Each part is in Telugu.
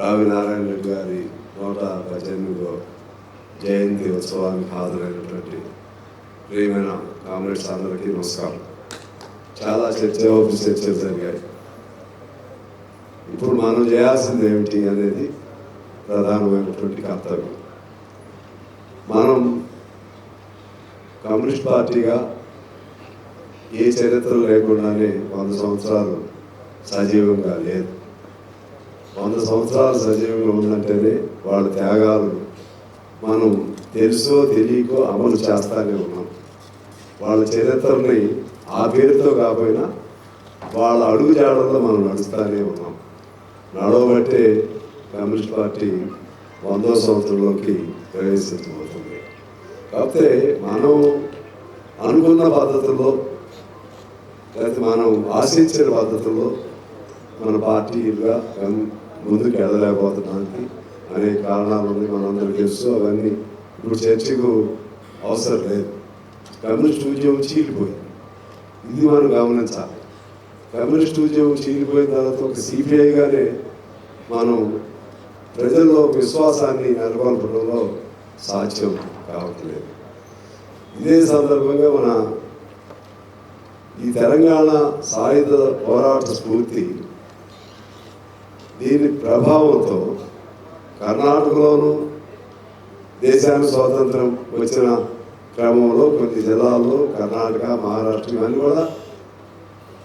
రావి నారాయణ రెడ్డి గారి నూట పద్దెనిమిదో జయంతి ఉత్సవానికి హాజరైనటువంటి ప్రియమైన కామ్రేడ్స్ అందరికీ నమస్కారం. చాలా చర్చ చర్చలు జరిగాయి. ఇప్పుడు మనం చేయాల్సింది ఏమిటి అనేది ప్రధానమైనటువంటి కర్తవ్యం. మనం కమ్యూనిస్ట్ పార్టీగా ఏ చరిత్ర లేకుండానే వంద సంవత్సరాలు సజీవంగా లేదు. వంద సంవత్సరాలు సజీవంగా ఉందంటేనే వాళ్ళ త్యాగాలు మనం తెలుసో తెలియకో అమలు చేస్తానే ఉన్నాం. వాళ్ళ చరిత్రని ఆ పేరుతో కాకపోయినా వాళ్ళ అడుగు జాడల్లో మనం నడుస్తూనే ఉన్నాం. నడవబట్టే కమ్యూనిస్ట్ పార్టీ వందో సంవత్సరంలోకి ప్రవేశించబోతుంది. కాకపోతే మనం అనుకున్న పద్ధతుల్లో లేకపోతే మనం ఆశించిన పద్ధతుల్లో మన పార్టీగా ముందుకు వెళ్ళలేకపోతున్నానికి అనేక కారణాలు ఉన్నాయి మనందరికీ తెలుసు. అవన్నీ ఇప్పుడు చర్చకు అవసరం లేదు. కమ్యూనిస్ట్ ఉద్యమం చీలిపోయింది. ఇది మనం గమనించాలి. కమ్యూనిస్ట్ ఉద్యమం చీలిపోయిన తర్వాత ఒక సిపిఐగానే మనం ప్రజల్లో విశ్వాసాన్ని నెలకొల్పడంలో సాధ్యం కావట్లేదు. ఇదే సందర్భంగా మన ఈ తెలంగాణ సాయుధ పోరాట స్ఫూర్తి దీని ప్రభావంతో కర్ణాటకలోను దేశానికి స్వాతంత్రం వచ్చిన క్రమంలో కొన్ని జిల్లాల్లో కర్ణాటక మహారాష్ట్ర ఇవన్నీ కూడా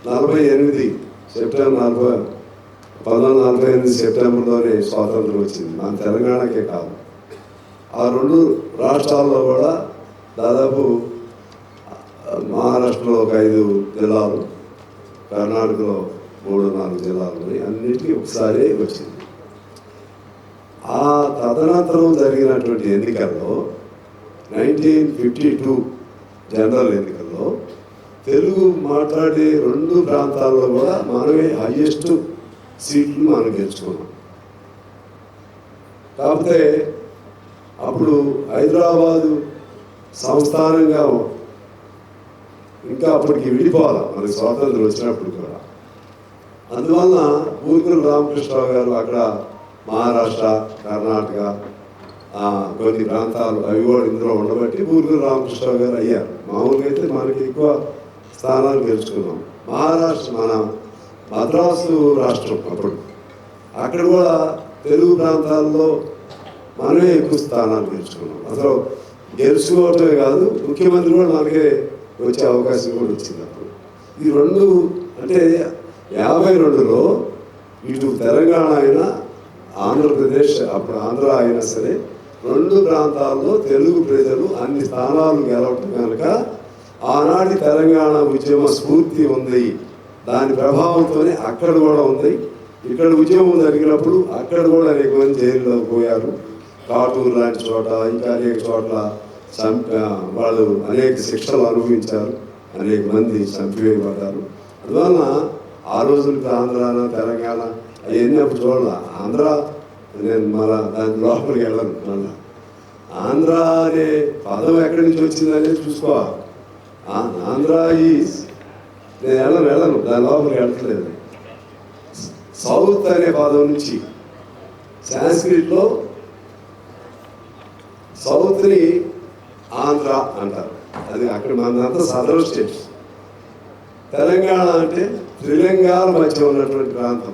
నలభై ఎనిమిది సెప్టెంబర్ నలభై పంతొమ్మిది నలభై ఎనిమిది సెప్టెంబర్లోనే స్వాతంత్రం వచ్చింది. మన తెలంగాణకే కాదు. ఆ రెండు రాష్ట్రాల్లో కూడా దాదాపు మహారాష్ట్రలో ఒక ఐదు జిల్లాలు కర్ణాటకలో మూడు నాలుగు జిల్లాలు ఉన్నాయి. అన్నిటికీ ఒకసారి వచ్చింది. ఆ తదనంతరం జరిగినటువంటి ఎన్నికల్లో నైన్టీన్ ఫిఫ్టీ టూ జనరల్ ఎన్నికల్లో తెలుగు మాట్లాడే రెండు ప్రాంతాల్లో కూడా మనమే హయ్యెస్ట్ సీట్లు మనం గెలుచుకున్నాం. కాకపోతే అప్పుడు హైదరాబాదు సంస్థానంగా ఇంకా అప్పటికి విడిపోవాలి? మనకి స్వాతంత్రం వచ్చినప్పుడు కూడా. అందువలన పూర్కుల రామకృష్ణరావు గారు అక్కడ మహారాష్ట్ర కర్ణాటక కొన్ని ప్రాంతాలు అవి కూడా ఇందులో ఉండబట్టి పూర్కుల రామకృష్ణరావు గారు అయ్యారు. మామూలుగా అయితే మనకి ఎక్కువ స్థానాలు గెలుచుకున్నాం. మహారాష్ట్ర మన మద్రాసు రాష్ట్రం అప్పుడు. అక్కడ కూడా తెలుగు ప్రాంతాల్లో మనమే ఎక్కువ స్థానాలు గెలుచుకున్నాం. అసలు గెలుచుకోవటమే కాదు ముఖ్యమంత్రి కూడా మనకే వచ్చే అవకాశం కూడా వచ్చింది అప్పుడు. ఈ రెండు అంటే యాభై రెండులో ఇటు తెలంగాణ అయినా ఆంధ్రప్రదేశ్ అప్పుడు ఆంధ్ర అయినా సరే రెండు ప్రాంతాల్లో తెలుగు ప్రజలు అన్ని స్థానాలు గెలవటం కనుక ఆనాటి తెలంగాణ ఉద్యమ స్ఫూర్తి ఉంది. దాని ప్రభావంతోనే అక్కడ కూడా ఉంది. ఇక్కడ ఉద్యమం జరిగినప్పుడు అక్కడ కూడా అనేక మంది జైల్లో పోయారు. కాటూరు లాంటి చోట ఇంకా అనేక చోట్ల వాళ్ళు అనేక శిక్షలు అనుభవించారు. అనేక మంది చంపివేయబడ్డారు. అందువలన ఆ రోజులకి ఆంధ్రాన తెలంగాణ అవన్నీ అప్పుడు చూడాల. ఆంధ్ర నేను మళ్ళా దాని లోపలికి వెళ్ళను మళ్ళా. ఆంధ్ర అనే పదం ఎక్కడి నుంచి వచ్చిందనేది చూసుకోవాలి. ఆ- ఆంధ్ర ఈజ్. నేను వెళ్ళను వెళ్ళను దాని లోపలికి వెళ్ళట్లేదు. సౌత్ అనే పదం నుంచి సాంస్క్రిట్లో సౌత్ని ఆంధ్ర అంటారు. అది అక్కడ మనంతా సదరన్ స్టేట్స్. తెలంగాణ అంటే త్రిలింగాల మధ్య ఉన్నటువంటి ప్రాంతం.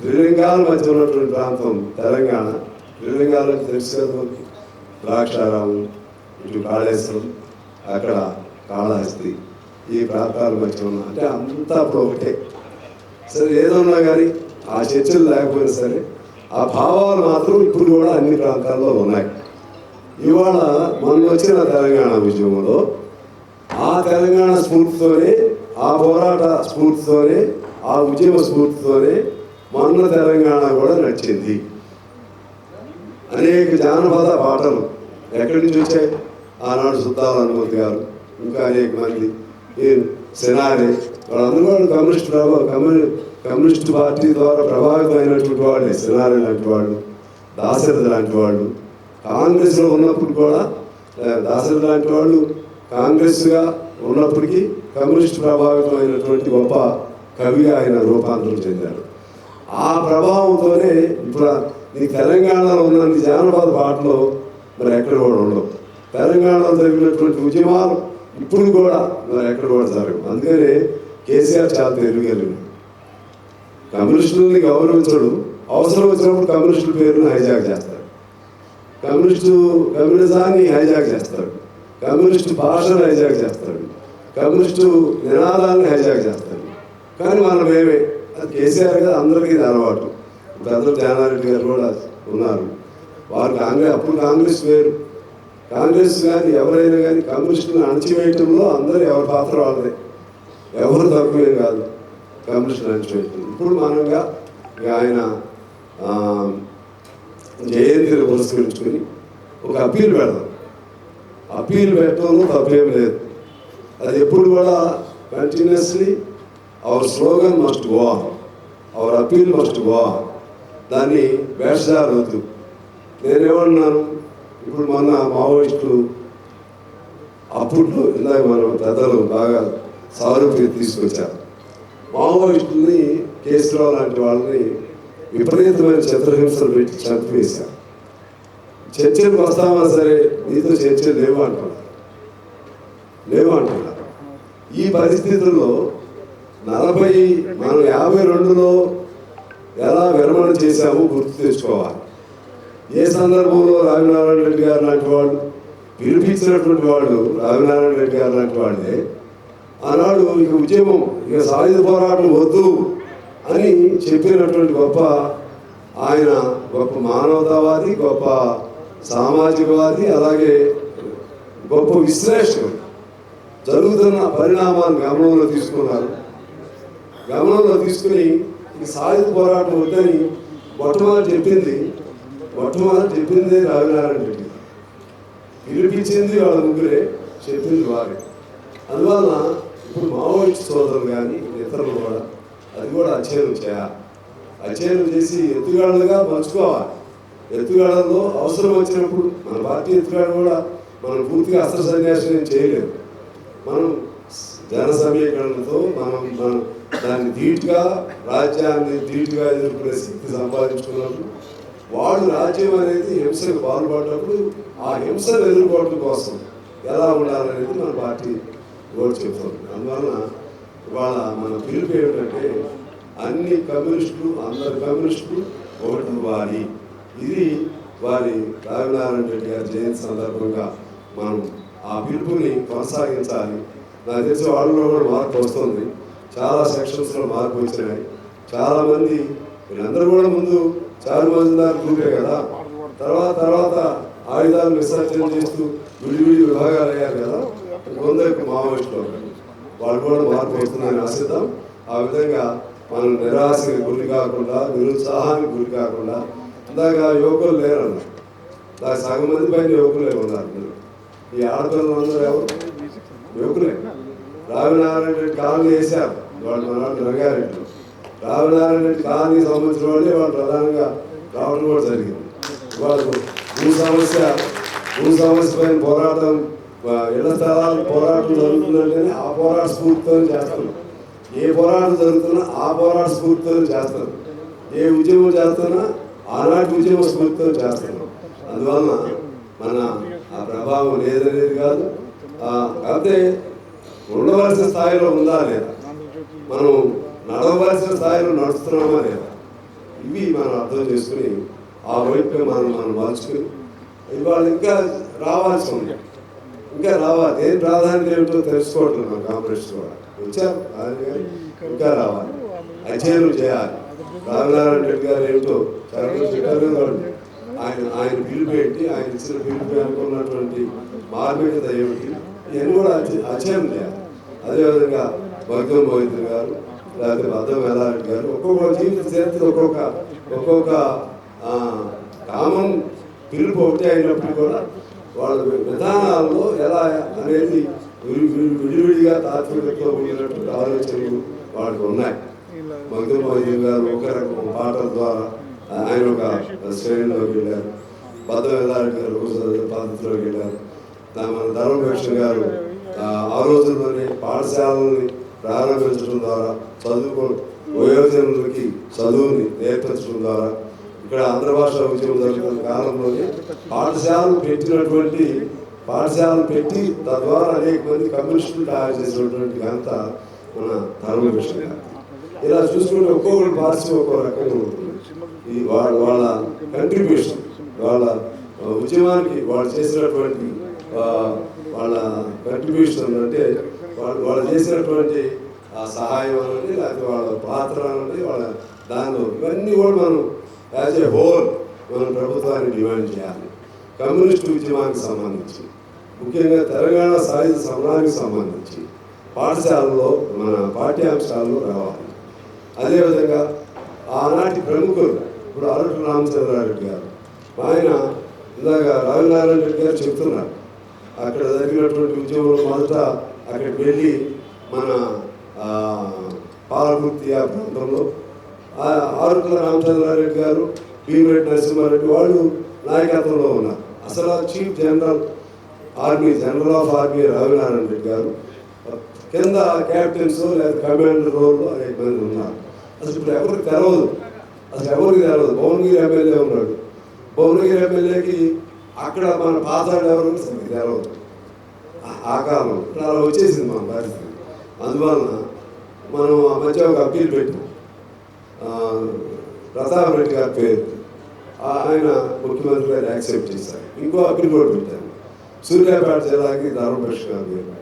త్రిలింగాల మధ్య ఉన్నటువంటి ప్రాంతం తెలంగాణ. త్రిలింగాలు అంటే తెలుసు ద్రాక్షారామం ఇటు కాళేశ్వరం అక్కడ కాళహస్తి ఈ ప్రాంతాల మధ్య ఉన్న అంటే అంతా అప్పుడు ఒకటే. సరే ఏదన్నా కానీ ఆ చర్చలు లేకపోయినా సరే ఆ భావాలు మాత్రం ఇప్పుడు కూడా అన్ని ప్రాంతాల్లో ఉన్నాయి. ఇవాళ మొన్న వచ్చిన తెలంగాణ ఉద్యమంలో ఆ తెలంగాణ స్ఫూర్తితోనే ఆ పోరాట స్ఫూర్తితోనే ఆ ఉద్యమ స్ఫూర్తితోనే మొన్న తెలంగాణ కూడా నడిచింది. అనేక జానపద పాటలు ఎక్కడి నుంచి వచ్చాయి? ఆనాడు సుద్దాల హనుమంత్ గారు ఇంకా అనేక మంది. ఈ సెనారే వాళ్ళందరూ వాళ్ళు కమ్యూనిస్ట్ ప్రభావ కమ్యూని కమ్యూనిస్ట్ పార్టీ ద్వారా ప్రభావితమైనటువంటి వాళ్ళే సెనారే లాంటి వాళ్ళు దాశరథి లాంటి వాళ్ళు. కాంగ్రెస్లో ఉన్నప్పుడు కూడా ఆ, దాశరథి లాంటి వాళ్ళు కాంగ్రెస్గా ఉన్నప్పటికీ కమ్యూనిస్ట్ ప్రభావితమైనటువంటి గొప్ప కవిగా ఆయన రూపాంతరం చెందారు ఆ ప్రభావంతోనే ఇప్పుడు ఆ- నీ తెలంగాణలో ఉన్న జానపద పాటలు మరి ఎక్కడ కూడా ఉండవు. తెలంగాణలో జరిగినటువంటి ఉద్యమాలు ఇప్పుడు కూడా మరి ఎక్కడ కూడా జరగవు. అందుకనే కేసీఆర్ చాలా తెలియగలిగింది కమ్యూనిస్టులని గౌరవించడు. అవసరం వచ్చినప్పుడు కమ్యూనిస్టుల పేరును హైజాక్ చేస్తాడు. కమ్యూనిస్టు కమ్యూనిజాన్ని హైజాక్ చేస్తాడు. కమ్యూనిస్టు భాషను హైజాక్ చేస్తాడు కమ్యూనిస్టు నినాదాలను హైజాక్ చేస్తాడు కానీ మనం మేమే అది కేసీఆర్ గారు అందరికీ అలవాటు. పెద్దలు జానారెడ్డి గారు కూడా ఉన్నారు. వారు కాంగ్రెస్ అప్పుడు కాంగ్రెస్ వేరు. కాంగ్రెస్ కానీ ఎవరైనా కానీ కమ్యూనిస్టులను అణచివేయటంలో అందరూ ఎవరి పాత్ర వాళ్ళదే. ఎవరు తక్కువేం కాదు కమ్యూనిస్ట్ అణచివేయటం ఇప్పుడు మనంగా ఆయన జయంతిని పురస్కరించుకుని ఒక అప్పీల్ పెడదాం. అప్పీల్ పెట్టడంలో తప్పేం లేదు. అది ఎప్పుడు కూడా continuously our slogan must go our appeal must go దాన్ని వేషధారు వద్దు. నేనేమన్నాను ఇప్పుడు మొన్న మావోయిస్టులు అప్పుడు ఇందాక మన పెద్దలు బాగా సారూప్య తీసుకొచ్చారు. మావోయిస్టుల్ని కేసీరావు లాంటి వాళ్ళని విపరీతమైన చిత్రహింసలు పెట్టి చంపివేశారు. చర్చలకు వస్తావా సరే నీతో చర్చలు లేవు అంటున్నారు లేవు అంటున్నారు ఈ పరిస్థితుల్లో నలభై మనం యాభై రెండులో ఎలా విరమణ చేశామో గుర్తు తెచ్చుకోవాలి. ఏ సందర్భంలో రావినారాయణ రెడ్డి గారు లాంటి వాళ్ళు పిలిపించినటువంటి వాళ్ళు రావినారాయణ రెడ్డి గారు లాంటి వాళ్ళే ఆనాడు ఇక ఉద్యమం ఇక సాయుధ పోరాటం వద్దు అని చెప్పినటువంటి గొప్ప ఆయన గొప్ప మానవతావాది గొప్ప సామాజికవాది అలాగే గొప్ప విశ్లేషకుడు. జరుగుతున్న పరిణామాలు గమనంలో తీసుకున్నారు. గమనంలో తీసుకుని ఈ సాయుధ పోరాటం వద్దని మొట్టమొదటి చెప్పింది మొట్టమొదటి చెప్పింది రావినారాయణ రెడ్డి. పిలిపించింది వాళ్ళ ముగ్గురే చెప్పింది వారే. అందువలన ఇప్పుడు మావోయిస్ట్ సోదరులు కానీ ఇతరులు కూడా అది కూడా అధ్యయనం చేయాలి. అధ్యయనం చేసి ఎత్తుగాళ్ళుగా మలుచుకోవాలి ఎత్తుగాళ్ళలో అవసరం వచ్చినప్పుడు మన పార్టీ ఎత్తుగాడ కూడా మనం పూర్తిగా అస్త్ర సన్యాసం చేయలేము. మనం జన సమీకరణతో మనం మనం దాన్ని ధీటుగా రాజ్యాన్ని ధీటుగా ఎదుర్కొనే శక్తి సంపాదించుకున్నప్పుడు వాడు రాజ్యం అనేది హింసకు పాల్పడినప్పుడు ఆ హింసను ఎదుర్కోవడం కోసం ఎలా ఉండాలనేది మన పార్టీ కూడా చెప్తుంది. అందువలన ఇవాళ మన పిలుపు ఏమిటంటే అన్ని కమ్యూనిస్టులు అందరు కమ్యూనిస్టులు ఓటు వారి. ఇది వారి రావినారాయణ రెడ్డి గారి జయంతి సందర్భంగా మనం ఆ పిలుపుని కొనసాగించాలి. నాకు తెలిసి వాళ్ళలో కూడా మార్పు వస్తుంది. చాలా సెక్షన్స్లో మార్పు వచ్చినాయి. చాలామంది వీళ్ళందరూ కూడా ముందు చారు మందిదారు గ్రూపే కదా? తర్వాత తర్వాత ఆయుధాలు విసర్జన చేస్తూ విడివిడి విభాగాలు అయ్యారు కదా? కొందరికి మావోయిస్టులు వాళ్ళు కూడా మార్పు వస్తుందని ఆశిద్దాం. ఆ విధంగా మనం నిరాశకి గురి కాకుండా నిరుత్సాహానికి గురి కాకుండా ఇందాక యువకులు లేరన్న దాని సగం మంది పైన యువకులే ఉన్నారు ఈ ఆడపిల్లలు అందరూ ఎవరు? యువకులే. రావినారాయణ రెడ్డి కాలనీ వేశారు. వాళ్ళు మన రంగారెడ్డి. రావినారాయణ రెడ్డి కాలనీకి సంబంధించిన వాళ్ళే వాళ్ళు ప్రధానంగా రావడం కూడా జరిగింది. వాళ్ళు భూ సమస్య భూ సమస్య పైన పోరాటం ఇళ్ళ స్థలాల పోరాటం జరుగుతుందంటేనే ఆ పోరాట స్ఫూర్తితో చేస్తున్నాం ఏ పోరాటం జరుగుతున్నా ఆ పోరాట స్ఫూర్తితో చేస్తారు. ఏ ఉద్యమం చేస్తున్నా ఆనాటి ఉద్యమ స్ఫూర్తితో చేస్తున్నాం అందువలన మన ఆ ప్రభావం లేదనేది కాదు. కాకపోతే ఉండవలసిన స్థాయిలో ఉందా లేదా? మనం నడవలసిన స్థాయిలో నడుస్తున్నామా లేదా? ఇవి మనం అర్థం చేసుకుని ఆ వైపు మనం మనం మార్చుకుని ఇవాళ ఇంకా రావాల్సి ఉంది. ఇంకా రావాలి ఏం ప్రాధాన్యత ఏమిటో తెలుసుకోవట్లేదు మన కాంగ్రెస్ కూడా. వచ్చారు ఇంకా రావాలి. అధ్యయనం చేయాలి. రామనారాయణ రెడ్డి గారు ఏమిటో చాలా ఆయన ఆయన పిలుపు ఏంటి? ఆయన ఇచ్చిన పిలుపు అనుకున్నటువంటి మార్మికత ఏమిటి? ఇవన్నీ కూడా అధ్య- చేయాలి. అదేవిధంగా భగవం మోహితులు గారు లేకపోతే బద్దం వేలారెడ్డి గారు ఒక్కొక్క జీవిత చరిత్ర ఒక్కొక్క ఒక్కొక్క కామం కామన్ పిలుపు ఒకటే అయినప్పుడు కూడా వాళ్ళ విధానాల్లో ఎలా అనేది విడివిడిగా తాత్వికతో కూడినటువంటి ఆలోచనలు వాళ్ళకు ఉన్నాయి. భగవం గారు ఒక రకం పాటల ద్వారా ఆయన ఒక శ్రేణిలోకి వెళ్ళారు. బద్దం గారు ఒక పద్ధతిలోకి వెళ్ళారు. దా- గారు ఆ, రోజుల్లోనే పాఠశాలని ప్రారంభించడం ద్వారా చదువుకో వయోజనులకి చదువుని నేర్పించడం ద్వారా ఇక్కడ ఆంధ్ర భాష ఉద్యమం జరుగుతున్న కాలంలోనే పాఠశాలలు పెట్టినటువంటి పాఠశాలలు పెట్టి తద్వారా అనేక మంది కమ్యూనిస్టులు తయారు చేసినటువంటి ఘనత మన ధర్మకృష్ణ గారు ఇలా చూసుకుంటే ఒక్కొక్కరు పార్టీ ఒక్కో రకంగా ఉంటుంది. ఈ వాళ్ళ వాళ్ళ కంట్రిబ్యూషన్ వాళ్ళ ఉద్యమానికి వాళ్ళు చేసినటువంటి వాళ్ళ కంట్రిబ్యూషన్ అంటే వాళ్ళు వాళ్ళు చేసినటువంటి ఆ సహాయం అనండి లేకపోతే వాళ్ళ పాత్ర అనండి వాళ్ళ దానిలో ఇవన్నీ కూడా మనం యాజ్ ఏ హోల్ మనం ప్రభుత్వాన్ని డిమాండ్ చేయాలి. కమ్యూనిస్ట్ ఉద్యమానికి సంబంధించి ముఖ్యంగా తెలంగాణ సాయుధ సమరానికి సంబంధించి పాఠశాలలో మన పాఠ్యాంశాల్లో రావాలి. అదేవిధంగా ఆనాటి ప్రముఖులు ఇప్పుడు అరుటు రామచంద్రారెడ్డి గారు. ఆయన ఇందాక రవినారాయణ రెడ్డి గారు చెప్తున్నారు. అక్కడ జరిగినటువంటి ఉద్యమంలో మొదట అక్కడికి వెళ్ళి మన ఆ, పాలకుర్తి ఆ ప్రాంతంలో ఆ రామచంద్రారెడ్డి గారు భీమిరెడ్డి నరసింహారెడ్డి వాళ్ళు నాయకత్వంలో ఉన్నారు. అసలు chief general army general of army Ravinarayana Reddy garu కింద క్యాప్టెన్స్ లేదా కమాండర్ రోల్ అనే ఇబ్బంది ఉన్నారు. అసలు ఇప్పుడు ఎవరికి తెలవదు అసలు ఎవరికి తెలవదు భువనగిరి ఎమ్మెల్యే ఉన్నాడు. భువనగిరి ఎమ్మెల్యేకి అక్కడ మన పాతాడు ఎవరు అసలు తెలవదు ఆ- కాలం. ఇప్పుడు అలా వచ్చేసింది మన పరిస్థితి. అందువలన మనం ఆ మధ్య ఒక అప్పీల్ పెట్టాం. ప్రతాప్ రెడ్డి గారి పేరు. ఆయన ముఖ్యమంత్రి గారు యాక్సెప్ట్ చేశారు. ఇంకో అప్పీల్ కూడా పెట్టాను సూర్యాపేట జిల్లాకి ధర్మకృష్ణ గారి పేరు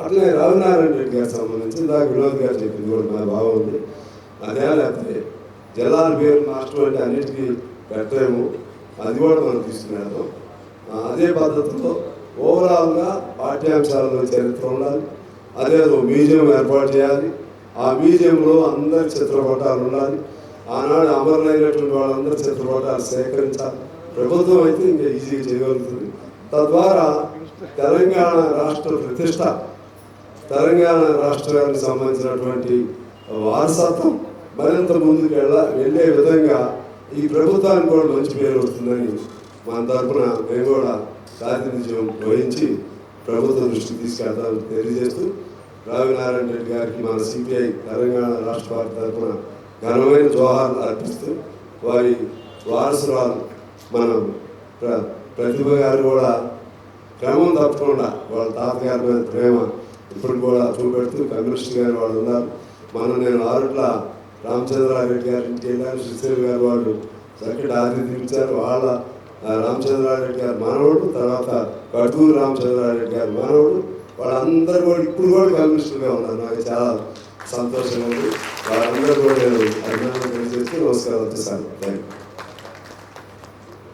అట్లనే రవినారాయణ రెడ్డి గారికి సంబంధించి ఇందాక వినోద్ గారు చెప్పింది కూడా మన బాగుంది. అదే లేకపోతే జిల్లాల పేరు మార్చడం అంటే అన్నిటికీ పెట్టలేము. అది కూడా మనం తీసుకునేద్దాం. అదే పద్ధతిలో ఓవరాల్గా పాఠ్యాంశాలలో చరిత్ర ఉండాలి. అదే ఒక మ్యూజియం ఏర్పాటు చేయాలి. ఆ మ్యూజియంలో అందరి చిత్రపటాలు ఉండాలి. ఆనాడు అమరులైనటువంటి వాళ్ళందరి చిత్రపటాలు సేకరించాలి. ప్రభుత్వం అయితే ఇంకా ఈజీగా చేయగలుగుతుంది. తద్వారా తెలంగాణ రాష్ట్ర ప్రతిష్ట తెలంగాణ రాష్ట్రానికి సంబంధించినటువంటి వారసత్వం మరింత ముందుకు వెళ్ళ వెళ్ళే విధంగా ఈ ప్రభుత్వానికి కూడా మంచి పేరు వస్తుందని మన తరఫున మేము కూడా ప్రాతినిధ్యం వహించి ప్రభుత్వ దృష్టికి తీసుకెళ్తామని తెలియజేస్తూ రావినారాయణ రెడ్డి గారికి మన సిపిఐ తెలంగాణ రాష్ట్ర పార్టీ తరఫున ఘనమైన జోహార్లు అర్పిస్తూ వారి వారసురాలు మన ప్ర ప్రతిభ గారు కూడా క్రమం తప్పకుండా వాళ్ళ తాతగారి మీద ప్రేమ ఇప్పుడు కూడా చూపెడుతూ కమ్యూనిస్ట్ గారు వాళ్ళు ఉన్నారు. మనం నేను ఆరుట్ల రామచంద్రారెడ్డి గారి ఇంటికి వెళ్ళాను. సుశీల్ గారు వాళ్ళు చక్కటి ఆది దించారు వాళ్ళ రామచంద్రారెడ్డి గారు మనవడు తర్వాత కటూరు రామచంద్రారెడ్డి గారు మనవడు. వాళ్ళందరూ కూడా ఇప్పుడు కూడా కమ్యూనిస్టులుగా ఉన్నారు. నాకు చాలా సంతోషంగా ఉంది. వాళ్ళందరూ కూడా నేను అభినందన తెలియజేస్తూ నమస్కారం వచ్చేసాను థ్యాంక్ యూ